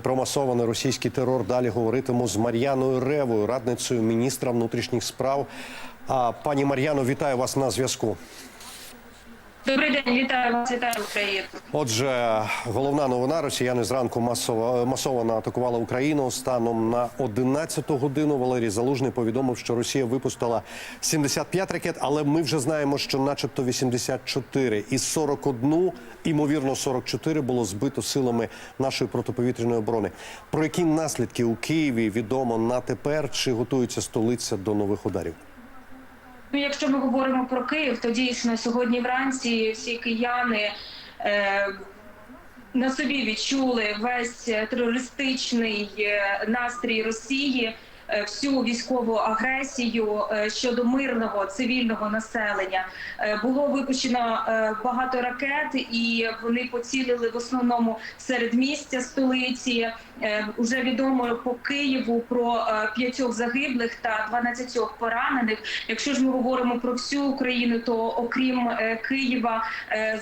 Про масований російський терор далі говоритиму з Мар'яною Ревою, радницею міністра внутрішніх справ. А пані Мар'яно, вітаю вас на зв'язку. Добрий день, вітаю вас, вітаю Україну. Отже, головна новина: росіяни зранку масово масово атакували Україну. Станом на 11 годину Валерій Залужний повідомив, що Росія випустила 75 ракет, але ми вже знаємо, що, начебто, 84 із 41, імовірно, 44 було збито силами нашої протиповітряної оборони. Про які наслідки у Києві відомо на тепер чи готується столиця до нових ударів? Ну, якщо ми говоримо про Київ, то дійсно сьогодні вранці всі кияни е, на собі відчули весь терористичний е, настрій Росії. Е, Всю військову агресію е, щодо мирного цивільного населення Е, було випущено багато ракет, і вони поцілили в основному серед місця столиці. Уже відомо по Києву про п'ятьох загиблих та 12 поранених. Якщо ж ми говоримо про всю Україну, то окрім Києва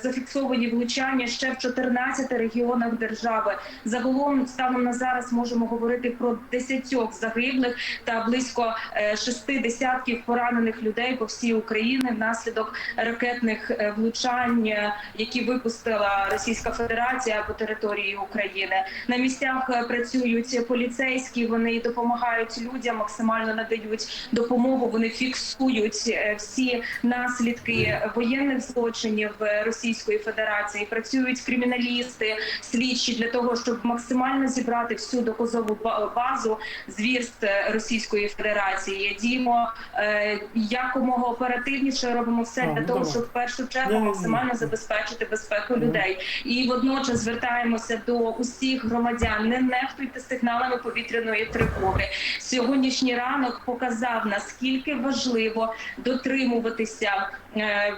зафіксовані влучання ще в 14 регіонах держави. Загалом станом на зараз можемо говорити про 10 загиблих та близько е, шести десятків поранених людей по всій Україні внаслідок ракетних е, влучань, е, які випустила Російська Федерація по території України. На місцях працюють поліцейські. Вони допомагають людям, максимально надають допомогу. Вони фіксують всі наслідки воєнних злочинів Російської Федерації. Працюють криміналісти, слідчі для того, щоб максимально зібрати всю доказову базу звірств Російської Федерації. Діємо е, якомога оперативніше. Робимо все для того, щоб в першу чергу максимально забезпечити безпеку людей. І водночас звертаємося до усіх громадян. Не нехтуйте сигналами повітряної тривоги. Сьогоднішній ранок показав наскільки важливо дотримуватися е,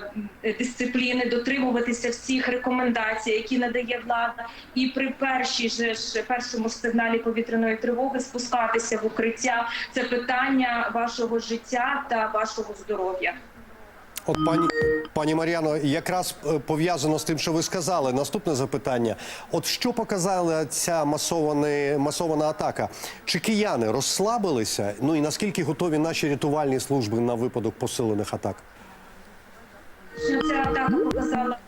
дисципліни, дотримуватися всіх рекомендацій, які надає влада, і при першій же ж першому ж сигналі повітряної тривоги спускатися в укриття. Це питання вашого життя та вашого здоров'я. От пані пані Мар'яно, якраз е, пов'язано з тим, що ви сказали. Наступне запитання: от що показала ця масована, масована атака? Чи кияни розслабилися? Ну і наскільки готові наші рятувальні служби на випадок посилених атак? Що ця атака показала.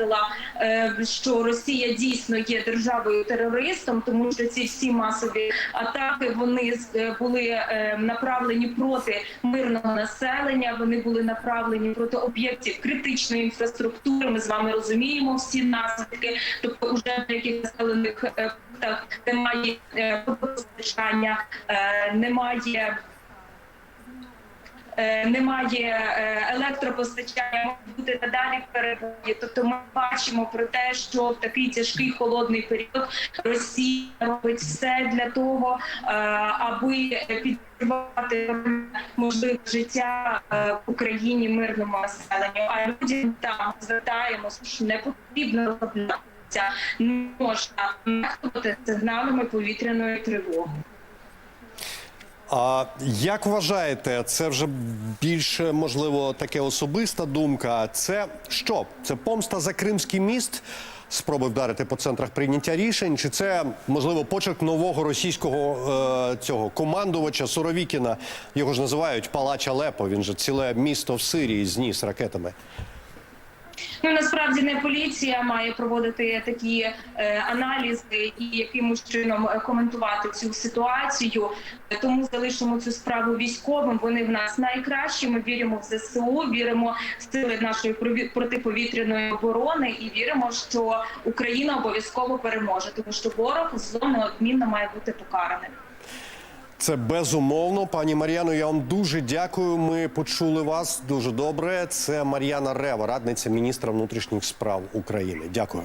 Підтвердила, е, що Росія дійсно є державою терористом, тому що ці всі масові атаки вони е, були е, направлені проти мирного населення. Вони були направлені проти об'єктів критичної інфраструктури. Ми з вами розуміємо всі наслідки. Тобто, уже в яких населених пунктах немає водопостачання, е, немає. Е, немає е, електропостачання, можуть бути надалі перебої. Тобто ми бачимо про те, що в такий тяжкий холодний період Росія робить все для того, е, аби підтримувати можливе життя в Україні мирному населенню. А людям там звертаємося, що не потрібно не можна нехтувати сигналами повітряної тривоги. А як вважаєте, це вже більше можливо таке особиста думка? Це що? Це помста за Кримський міст? Спроби вдарити по центрах прийняття рішень, чи це можливо почерк нового російського е, цього командувача Суровікіна? Його ж називають Палач Алепо. Він же ціле місто в Сирії зніс ракетами. Насправді не поліція має проводити такі е, аналізи і якимось чином е, коментувати цю ситуацію. Тому залишимо цю справу військовим. Вони в нас найкращі. Ми віримо в ЗСУ, віримо в сили нашої протиповітряної оборони і віримо, що Україна обов'язково переможе, тому що ворог зло неодмінно має бути покараним. Це безумовно, пані Мар'яно. Я вам дуже дякую. Ми почули вас дуже добре. Це Мар'яна Рева, радниця міністра внутрішніх справ України. Дякую.